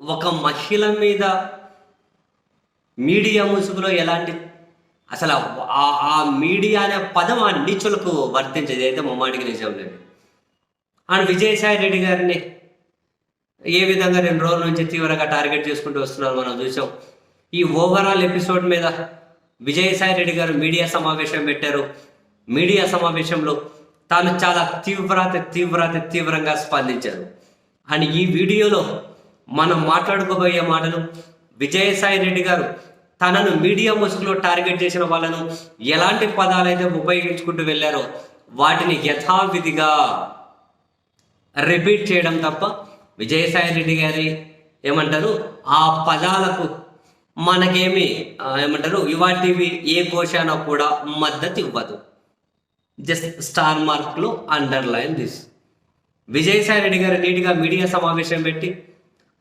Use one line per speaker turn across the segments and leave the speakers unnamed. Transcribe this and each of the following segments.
ఒక మహిళ మీద మీడియా ముసుగులో ఎలాంటి అసలు ఆ- ఆ మీడియా అనే పదం ఆ నీచులకు వర్తించేది అయితే ముమ్మాడికి నిజం లేదు. అండ్ విజయసాయి రెడ్డి గారిని ఏ విధంగా రెండు రోజుల నుంచి తీవ్రంగా టార్గెట్ చేసుకుంటూ వస్తున్నారు మనం చూసాం. ఈ ఓవరాల్ ఎపిసోడ్ మీద విజయసాయి రెడ్డి గారు మీడియా సమావేశం పెట్టారు. మీడియా సమావేశంలో తాను చాలా తీవ్రత తీవ్రత తీవ్రంగా స్పందించారు. అండ్ ఈ వీడియోలో మనం మాట్లాడుకోబోయే మాటలు విజయసాయి రెడ్డి గారు తనను మీడియా ముసుగులో టార్గెట్ చేసిన వాళ్ళను ఎలాంటి పదాలైతే ఉపయోగించుకుంటూ వెళ్ళారో వాటిని యథావిధిగా రిపీట్ చేయడం తప్ప విజయసాయి రెడ్డి గారి ఏమంటారు ఆ పదాలకు మనకేమి ఏమంటారు ఇవాటివి ఏ కోశాన కూడా మద్దతు ఇవ్వదు. జస్ట్ స్టార్ మార్క్లో అండర్లైన్ దిస్ విజయసాయి రెడ్డి గారు నీట్గా మీడియా సమావేశం పెట్టి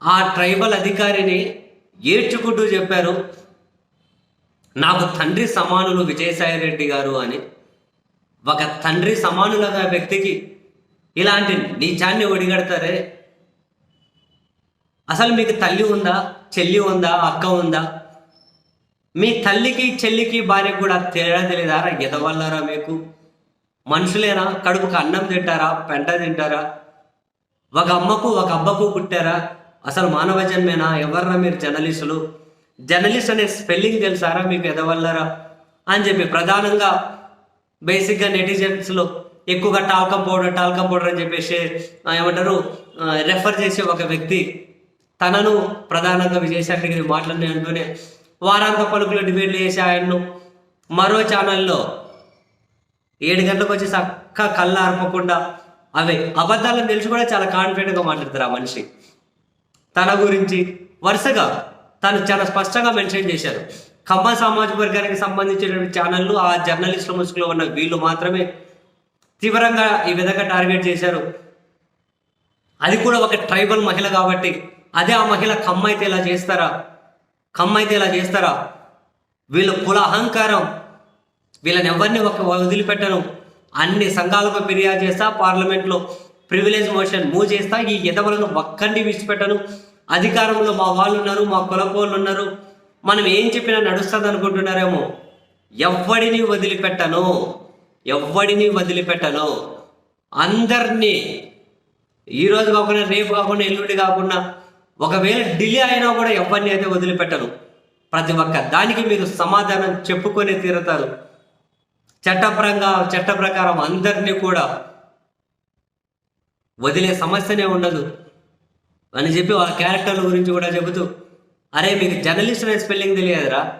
ఆ ట్రైబల్ అధికారిని ఏడ్చుకుంటూ చెప్పారు నాకు తండ్రి సమానులు విజయసాయి రెడ్డి గారు అని. ఒక తండ్రి సమానులుగా వ్యక్తికి ఇలాంటి నీచాన్ని ఒడిగడతారే? అసలు మీకు తల్లి ఉందా చెల్లి ఉందా అక్క ఉందా? మీ తల్లికి చెల్లికి భార్యకు కూడా తేడా తెలియదారా ఎదవల్లారా మీకు? మనుషులేనా? కడుపుకు అన్నం తింటారా? పెంట తింటారా? ఒక అమ్మకు ఒక అబ్బకు పుట్టారా? అసలు మానవ జన్మేనా? ఎవర్రా మీరు జర్నలిస్టులు? జర్నలిస్ట్ అనే స్పెల్లింగ్ తెలుసారా మీకు ఎదవల్లరా? అని చెప్పి ప్రధానంగా బేసిక్గా నెటిజన్స్లో ఎక్కువగా టాల్కం పౌడర్ టాల్కం పౌడర్ అని చెప్పేసి ఏమంటారు రెఫర్ చేసే ఒక వ్యక్తి తనను ప్రధానంగా విజయసాయి గారి అంటూనే వారాంత పలుకులు డిబేట్లు చేసి ఆయన్ను మరో ఛానల్లో ఏడు గంటలకు వచ్చి చక్క కళ్ళు ఆర్పకుండా అవే అబద్ధాలను తెలిసి కూడా చాలా కాన్ఫిడెంట్గా మాట్లాడతారు ఆ మనిషి. తన గురించి వరుసగా తను చాలా స్పష్టంగా మెన్షన్ చేశారు. ఖమ్మ సామాజిక వర్గానికి సంబంధించిన ఛానళ్ళు ఆ జర్నలిస్టుల ముసుగులో ఉన్న వీళ్ళు మాత్రమే తీవ్రంగా ఈ విధంగా టార్గెట్ చేశారు. అది కూడా ఒక ట్రైబల్ మహిళ కాబట్టి అదే ఆ మహిళ కమ్మ అయితే ఇలా చేస్తారా? కమ్మైతే అయితే ఇలా చేస్తారా? వీళ్ళ కుల అహంకారం వీళ్ళని ఎవరిని ఒక వదిలిపెట్టను? అన్ని సంఘాలకు ఫిర్యాదు చేస్తా పార్లమెంట్లో ప్రివిలేజ్ మోషన్ మూవ్ చేస్తా ఈ ఎదవలను ఒక్కడిని విడిచిపెట్టను? అధికారంలో మా వాళ్ళు ఉన్నారు మా కులపోళ్ళు ఉన్నారు మనం ఏం చెప్పినా నడుస్తుంది అనుకుంటున్నారేమో ఎవ్వడిని వదిలిపెట్టను. ఎవ్వడిని వదిలిపెట్టను. అందరినీ ఈ రోజు కాకుండా రేపు కాకుండా ఎల్లుండి కాకుండా ఒకవేళ డిలే అయినా కూడా ఎవరిని అయితే వదిలిపెట్టను. ప్రతి ఒక్క దానికి మీరు సమాధానం చెప్పుకొని తీరుతారు. చట్టపరంగా చట్ట ప్రకారం అందరినీ కూడా వదిలే సమస్యనే ఉండదు. అని చెప్పి వాళ్ళ క్యారెక్టర్ల గురించి కూడా చెబుతూ అరే మీకు జర్నలిస్ట్ అనే స్పెల్లింగ్ తెలియదురా.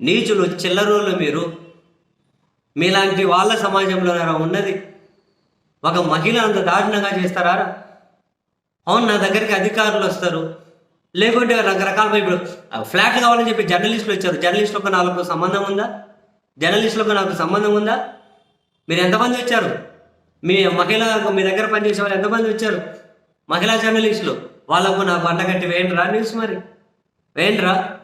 నీచులు చిల్లరోళ్ళు మీరు. మీలాంటి వాళ్ళ సమాజంలో ఉన్నది. ఒక మహిళ అంత దారుణంగా చేస్తారా అవును నా దగ్గరికి అధికారులు వస్తారు. లేకుంటే రకరకాల ఇప్పుడు ఫ్లాట్ కావాలని చెప్పి జర్నలిస్టులు వచ్చారు. జర్నలిస్టులకు నాకు సంబంధం ఉందా? జర్నలిస్టులకు నాకు సంబంధం ఉందా? మీరు ఎంతమంది వచ్చారు? మీ మహిళ మీ దగ్గర పనిచేసే వాళ్ళు ఎంతమంది వచ్చారు? మహిళా జర్నలిస్టులు. వాళ్ళకు నాకు బండ కట్టి వేయండిరా న్యూస్ మరి. వేయండిరా.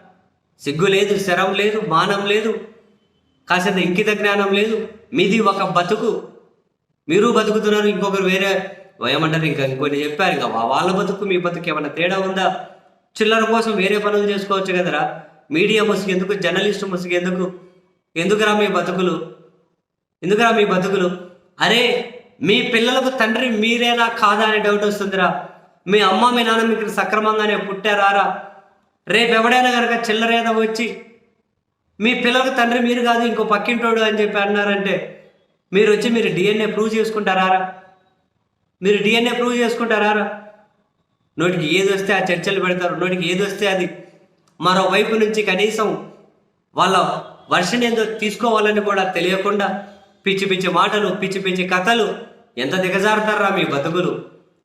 సిగ్గు లేదు శరం లేదు మానం లేదు. కాసేంత ఇంకిత జ్ఞానం లేదు. మీది ఒక బతుకు. మీరు బతుకుతున్నారు ఇంకొకరు వేరే ఏమంటారు ఇంకా ఇంకొన్ని చెప్పారు. ఇంకా వాళ్ళ బతుకు మీ బతుకు ఏమైనా తేడా ఉందా? చిల్లర కోసం వేరే పనులు చేసుకోవచ్చు కదరా. మీడియా ముసుగు ఎందుకు జర్నలిస్ట్ ముసుగు ఎందుకు? ఎందుకురా మీ బతుకులు? ఎందుకురా మీ బతుకులు? అరే మీ పిల్లలకు తండ్రి మీరేనా కాదా అనే డౌట్ వస్తుందిరా. మీ అమ్మ మీ నాన్న మీకు సక్రమంగానే పుట్టారారా? రేపు ఎవడైనా కనుక చిల్లరేద వచ్చి మీ పిల్లలకు తండ్రి మీరు కాదు ఇంకో పక్కింటోడు అని చెప్పి అన్నారంటే మీరు వచ్చి మీరు డిఎన్ఏ ప్రూవ్ చేసుకుంటారారా? మీరు డిఎన్ఏ ప్రూవ్ చేసుకుంటారారా? నోటికి ఏది వస్తే ఆ చర్చలు పెడతారు నోటికి ఏది వస్తే అది. మరోవైపు నుంచి కనీసం వాళ్ళ వర్షన్ ఏందో తీసుకోవాలని కూడా తెలియకుండా పిచ్చి పిచ్చి మాటలు పిచ్చి పిచ్చి కథలు ఎంత దిగజారుతారా మీ బతుకులు?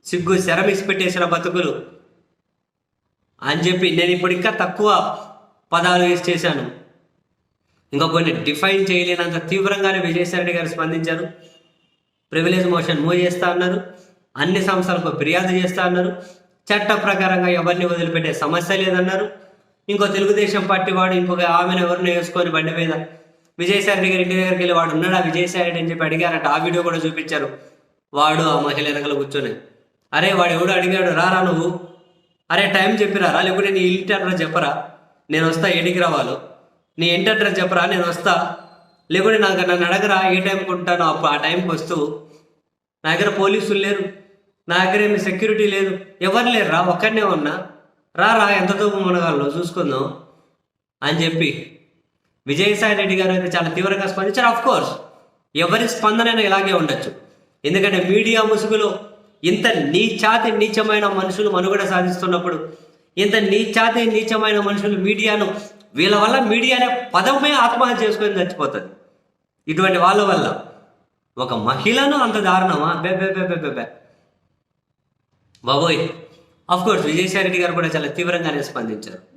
సిగ్గు శరమిసి పెట్టేసిన బతుకులు. అని చెప్పి నేను ఇప్పుడు ఇంకా తక్కువ పదాలు యూజ్ చేశాను. ఇంకా కొన్ని డిఫైన్ చేయలేనంత తీవ్రంగానే విజయసాయి గారు స్పందించారు. ప్రివిలేజ్ మోషన్ మూవ్ చేస్తా అన్నారు. అన్ని సంస్థలకు ఫిర్యాదు చేస్తా అన్నారు. చట్ట ప్రకారంగా ఎవరిని వదిలిపెట్టే సమస్య లేదన్నారు. ఇంకో తెలుగుదేశం పార్టీ వాడు ఇంకొక ఆమెను ఎవరిని వేసుకొని బండి మీద విజయసాయి రెడ్డి గారి ఇంటి దగ్గరికి వెళ్ళి వాడు ఉన్నాడా విజయసాయి రెడ్డి అని చెప్పి అడిగారంట. ఆ వీడియో కూడా చూపించారు. వాడు ఆ మహిళ వెనకలు కూర్చొని. అరే వాడు ఎవడు అడిగాడు రారా నువ్వు. అరే టైం చెప్పిరారా లేకుంటే నీ ఇంటి అడ్రస్ చెప్పరా? నేను వస్తా ఏడికి రావాలో? నీ ఇంటి అడ్రస్ చెప్పరా? నేను వస్తా. లేకుంటే నాకు నన్ను అడగరా ఏ టైంకి ఉంటానో? అప్పుడు ఆ టైంకి వస్తూ. నా దగ్గర పోలీసులు లేరు. నా దగ్గర ఏమి సెక్యూరిటీ లేదు. ఎవరు లేరు రా ఒక్కడనే ఉన్నా. రా రా ఎంత దూరం ఉండగలను చూసుకుందాం అని చెప్పి. విజయసాయి రెడ్డి గారు అయితే చాలా తీవ్రంగా స్పందించారు. ఆఫ్ కోర్స్ ఎవరి అయినా ఇలాగే ఉండొచ్చు. ఎందుకంటే మీడియా ముసుగులో ఇంత నీచాతి నీచమైన మనుషులు మనుగడ సాధిస్తున్నప్పుడు ఇంత నీచాతి నీచమైన మనుషులు మీడియాను వీళ్ళ వల్ల మీడియా అనే పదమే ఆత్మహత్య చేసుకొని చచ్చిపోతుంది. ఇటువంటి వాళ్ళ వల్ల ఒక మహిళను అంత దారుణమా? బే బే బే బే బే బాబోయ్ అఫ్కోర్స్ విజయసాయి రెడ్డి గారు కూడా చాలా తీవ్రంగానే స్పందించారు.